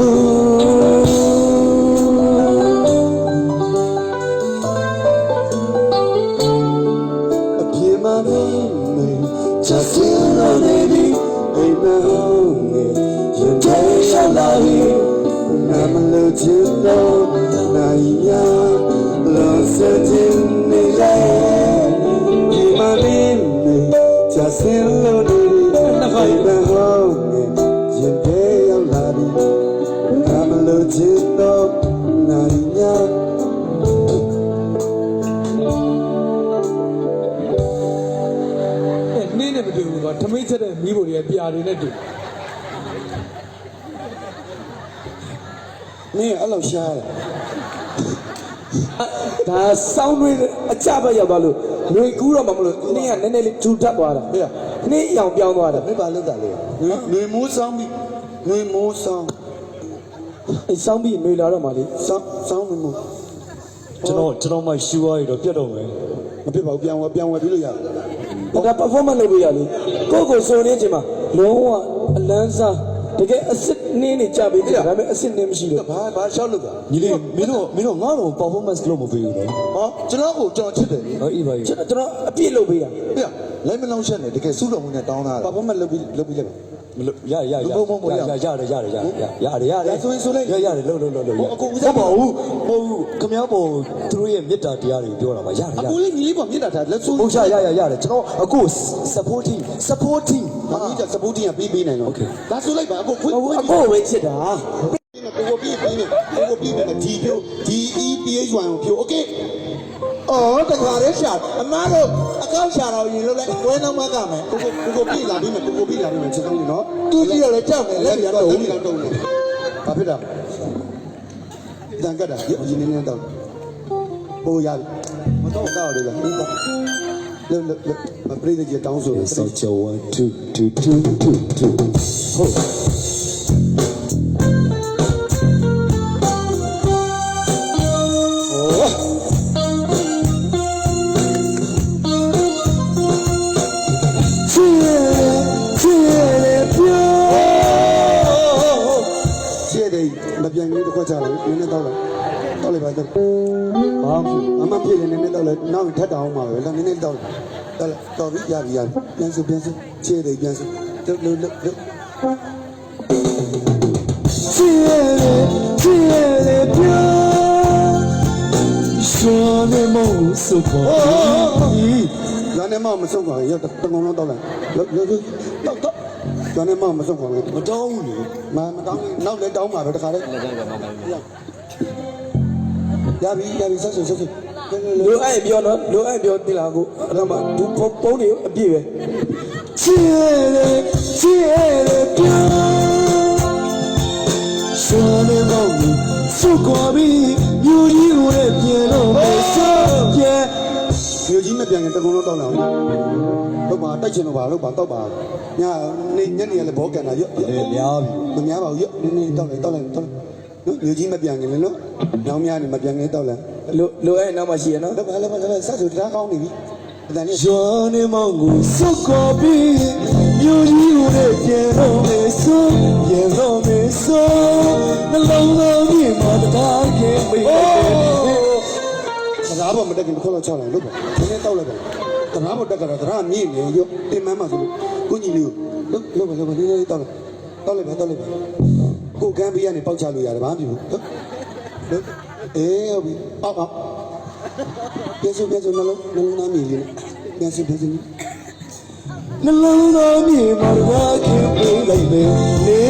အပြေမနေနေချက်စင်လို့နေပြီအိမ်မဟုတ်နေရင်ထဲရောက်လာပြီနာမလို့ချင်တော့နို ချက်တဲ့မီးပုံတွေကပြာတွေနဲ့တူမင်းအဲ့လိုရှားတယ်ဒါစောင်းတွေအကြဘက်ရောက်သွားလို့ငွေကူးတော့မှမလို့နင်းကနည်းနည်းလေးထူထပ်သွားတာဟဲ့နင်းရောင်ပြောင်းသွားတာမင်းပါလောက်တာလေငွေမိုးစောင်းပြီးငွေမိုးစောင်းအစောင်းပြီးမေလာတော့မှလေစောင်းစောင်းငွေမိုးကျွန်တော်ကျွန်တော်မှရှူသွားရတော့ပြတ်တော့မယ်မဖြစ်ပါဘူးပြန်ဝယ်ပြန်ဝယ်ပြီးလို့ရတယ် ဒါ performance လုပ်ပေးရလေကိုယ့်ကိုယ်စုံနေချိန်မှာလုံးဝအလန်းစားတကယ်အစ်စ်နင်းနေကြပေးတယ်ဒါပေမဲ့အစ်စ်နင်းမရှိလို့ဘာဘာရှောက်လို့တာညီလေးမင်းတို့မင်းတို့ငါ့တော့ performance လုပ်မပေးဘူးနော်ဟောကျွန်တော်ကိုကျွန်တော်ချစ်တယ်လေဟောအေးပါအေးကျွန်တော်ကျွန်တော်အပြည့်လုပ်ပေးတာပြလိုက်မလောင်းချက်နဲ့တကယ်စုတော်ဝင်နဲ့တောင်းတာဘာမှမလုပ်ပြီးလုပ်ပြီးလိုက် မလို့ရရရဘုံဘုံဘုံရရရတယ်ရတယ်ရတယ်ရတယ်ရတယ်ဆိုရင်ဆိုလိုက်ရရတယ်လို့လို့လို့လို့ဟိုအကုန်ဦးစားမဟုတ်ပါဘူးမဟုတ်ဘူးခမ ्या ပေါ်သူတို့ရဲ့မေတ္တာတရားတွေပြောတာပါရတယ်ရအကိုလေးညီလေးပေါ်မြင်တာဒါလက်ဆိုးဟုတ်ရရရရတယ်ကျွန်တော်အခု supporting supporting ဘာကြီးကစပူတင်ကပြီးပြီးနိုင်တော့ဒါဆိုလိုက်ပါအကိုခွေးဟိုခွေးအကိုပဲချစ်တာကိုကိုပြီးပြီးနေ ကိုကိုပြီးနေဒီဖြိုဒီ EPH1 ကိုဖြိုโอเคအော်တခါလေးရှာအမားတို့အကောက်ရှာတော့ရင်လို့လဲဝဲနောက်မှကမယ်ကိုကိုကိုကိုပြီးလာပြီးမယ်ကိုကိုပြီးလာပြီးမယ်ချက်ကောင်းနေနော်သူကြည့်ရလဲကြောက်နေလက်ရတော့ဦးလောက်တော့နေဘာဖြစ်တာတန်ကတ်တာရင်းနေနေတော့ပိုးရမတော့တော့လေလားဒီကလောလောမပရိသေကြီးတောင်းဆိုတယ် so so 1 2 2 2 2 2ဟုတ် အမဖြစ်နေနည်းနည်းတော့လဲနောက်ထပ်တောင်းပါပဲလည်းနည်းနည်းတော့တော့တော်ပြီရပြီရပြီပြန်စုပြန်စုချေတယ်ပြန်စုလုလုလုချေတယ်ချေတယ်ပြန်ရှင်နေမစုပါဇာနေမမစုပါရတကုံလုံးတော့လဲလုလုတော့တော့ဇာနေမမစုပါဘူးမတောင်းဘူးလေမမတောင်းနောက်လည်းတောင်းပါတော့တခါလဲလက်ကြပါပါ ရပြီရပြီဆက်စုဆက်စုလိုအပ်ပြောနော်လိုအပ်ပြောတင်လာကိုအဲ့တော့မှဘူးပုံးနေအပြည့်ပဲချီလေချီလေပြောရှင်နေတော့စုကွာပြီးယူကြီးကိုလည်းပြင်တော့မယ်ဆော့ပြဲယူကြီးမပြန်ခင်တကုံလုံးတောင်းလာဟုတ်ပါတိုက်ချင်တော့ပါလို့ပါတော့ပါညနေညနေရလဲဘောကန်တာရွတ်တယ်များပြီမများပါဘူးရွတ်နေနေတောက်လိုက်တောက်လိုက်တောက်လိုက် မြို့ကြီးမပြန်ခင်လေနော်ညောင်းများနေမပြန်ခင်တောက်လိုက်လိုလိုအဲ့နောက်မှရှိရနော်တော့ဘာလဲဘာလဲဆက်စုတရားကောင်းနေပြီအတန်လေးရွာနေမောင်ကိုစုကောပြီးမြို့ကြီးကိုလည်းပြန်တော့မယ်ဆိုပြန်တော့မယ်ဆိုနှလုံးသားမြင်မှာတရားခင်မိတ်တယ်တရားပေါ်မတက်ခင်တစ်ခေါက်တော့ချလိုက်လို့ပါနည်းနည်းတောက်လိုက်ပါတရားပေါ်တက်ကြတော့တရားမြင့်နေရွတ်တင်မန်းမှာဆိုလို့ကိုကြီးလေးကိုလို့လို့ပါလို့နည်းနည်းတောက်လိုက်တောက်လိုက်ပါတောက်လိုက်ပါ ကိုကန်းပေးရနေပေါက်ချလို့ရတယ်ဘာမှမဖြစ်ဘူးလို့လို့အေးဟုတ်ပြီအောက်အောက်ပြန်စုပြန်စုနှလုံးနှလုံးသားမြည်လေးပြန်စုပြန်စုနှလုံးသားမြင်မှာတရားခင်မိတ်လိုက်မယ်နေ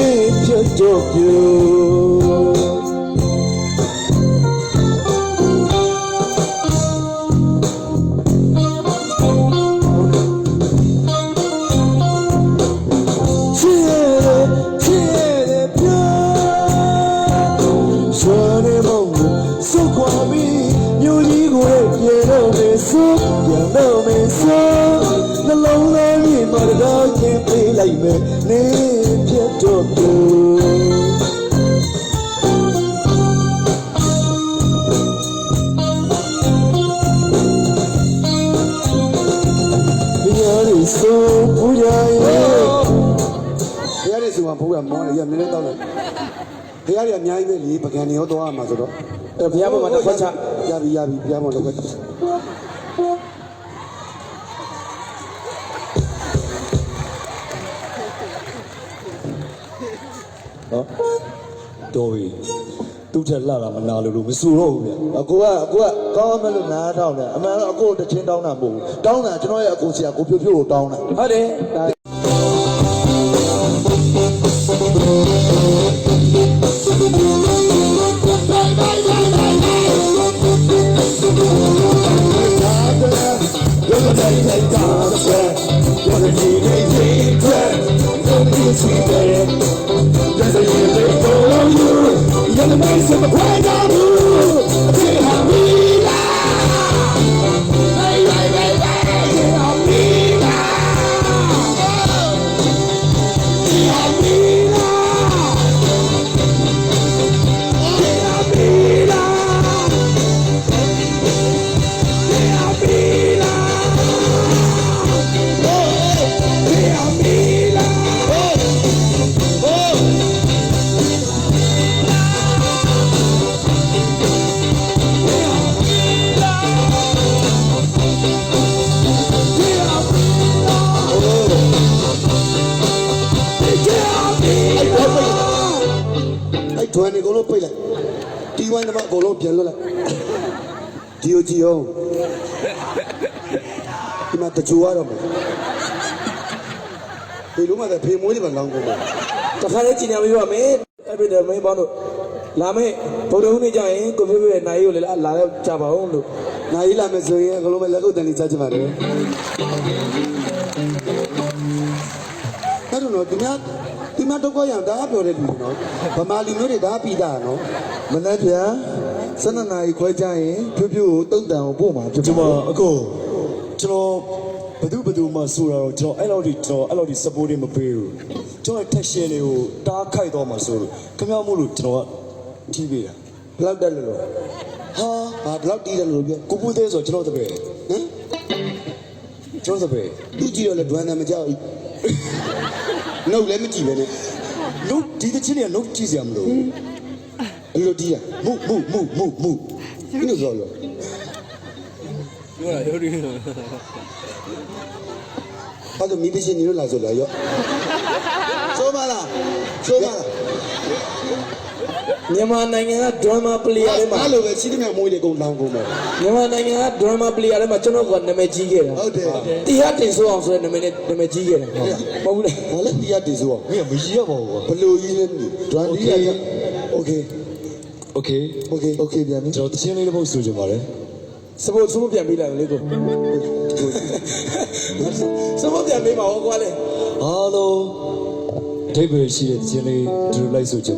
ပြတ်တော့ပြ နှလုံးသားမြင်မှာတော့ချင်းပေးလိုက်မယ်နေပြတ်တော့ပြောဘုရားလေးဆိုဘုရားရဲ့ဘုရားလေးဆိုတာဘုရားမောင်းလေရနည်းနည်းတောက်လိုက်ဘုရားကြီးအများကြီးပဲလေပကံနေရောသွားရမှာဆိုတော့အဲ့ဘုရားဘုရားမှာတစ်ခွက်ချရပြီရပြီဘုရားမောတစ်ခွက်ချ နော်တော်ပြီသူ့ထက်လှတာမနာလို့လို့မဆိုတော့ဘူးဗျအကိုကအကိုကကောင်းမယ်လို့နားထောင်တယ်အမှန်တော့အကိုတချင်းတောင်းတာမဟုတ်ဘူးတောင်းတာကျွန်တော်ရဲ့အကိုဆရာကိုဖြိုးဖြိုးကိုတောင်းတာဟုတ်တယ် Doesn't even take all of you. You're the base of the playground. ဒါအဲ့ထွန်းနေကုန်လုံးပိတ်လိုက်တီဝိုင်းတော့အကုန်လုံးပြန်လွတ်လိုက်ဒီကိုကြည့်အောင်ဒီမှာတကြိုရတော့မယ်ဒီလိုမှလည်းဖေမွေးတွေပါလောင်းကုန်တယ်တခါလေးကြည်ညာပေးပါမယ်အဲ့ဒီမင်းပေါင်းတို့လာမယ့်ဗုဒ္ဓဟူးနေ့ကျရင်ကိုဖေဖေရဲ့နိုင်ကိုလည်းလာတော့ကြပါဦးလို့နိုင်ရလာမယ်ဆိုရင်အကုန်လုံးပဲလက်ကုပ်တန်လေးချချင်ပါတယ်အဲ့တော့ဒီများ ဒီမှာတော့ရအောင်ဒါကပြောတဲ့လူတွေနော်ဗမာလူမျိုးတွေဒါပြီးတာနော်မနေ့ပြန်12နာရီခွဲကြရင်ဖြိုးဖြိုးကိုတုတ်တန်ကိုပို့မှာဖြစ်ကျွန်ပါမအကိုကျွန်တော်ဘသူဘသူမှဆိုတာတော့ကျွန်တော်အဲ့လောက်ထိကျွန်တော်အဲ့လောက်ထိ support မပေးဘူးကျွန်တော် tension တွေကိုတားခိုက်တော့မှဆိုလို့ခမောက်မို့လို့ကျွန်တော်ကတီးပေးတာဘလောက်တက်လို့လို့ဟာဟာဘလောက်တီးတယ်လို့ပြောကိုပူသေးဆိုကျွန်တော်တပည့်ဟမ်ကျွန်တော်တပည့်သူကြည့်တော့လေဒွမ်းတယ်မကြောက်ဘူး နှုတ်လည်းမကြည့်ပဲနဲ့လို့ဒီတစ်ချင်းတွေကလို့ကြည့်စရာမလိုဘူးအဲ့လိုတီးရမှုမှုမှုမှုမှုဘယ်လိုပြောလို့ဘာလို့မိပရှင်နေလို့လာဆိုလာရောဆိုပါလားဆိုပါလား မြန်မာနိုင်ငံက drama player တွေမှာ အဲ့လိုပဲစီးတဲ့မြမွေးတွေအကုန်လောင်းကုန်မယ် မြန်မာနိုင်ငံက drama player တွေမှာကျွန်တော်ကနာမည်ကြီးခဲ့တာ ဟုတ်တယ် တရားတင်ဆိုအောင်ဆိုတဲ့နာမည်နဲ့နာမည်ကြီးခဲ့တာဟုတ်ဘူးလား ဘာလဲတီးရတည်ဆိုအောင် မင်းကမရရပါဘူးကွာ ဘလို့ကြီးလဲဒွမ်းတီးရโอเค โอเค โอเคโอเคပြန်ပြီ ကျွန်တော်တချင်းလေးတစ်ပုတ်ဆိုကြပါလေ စပို့စပို့ပြန်ပေးလိုက်လေကိုစပို့ပြန်ပေးပါဦးကွာလေ အားလုံးအထိပ္ပယ်ရှိတဲ့တချင်းလေးဒီလိုလိုက်ဆိုကြ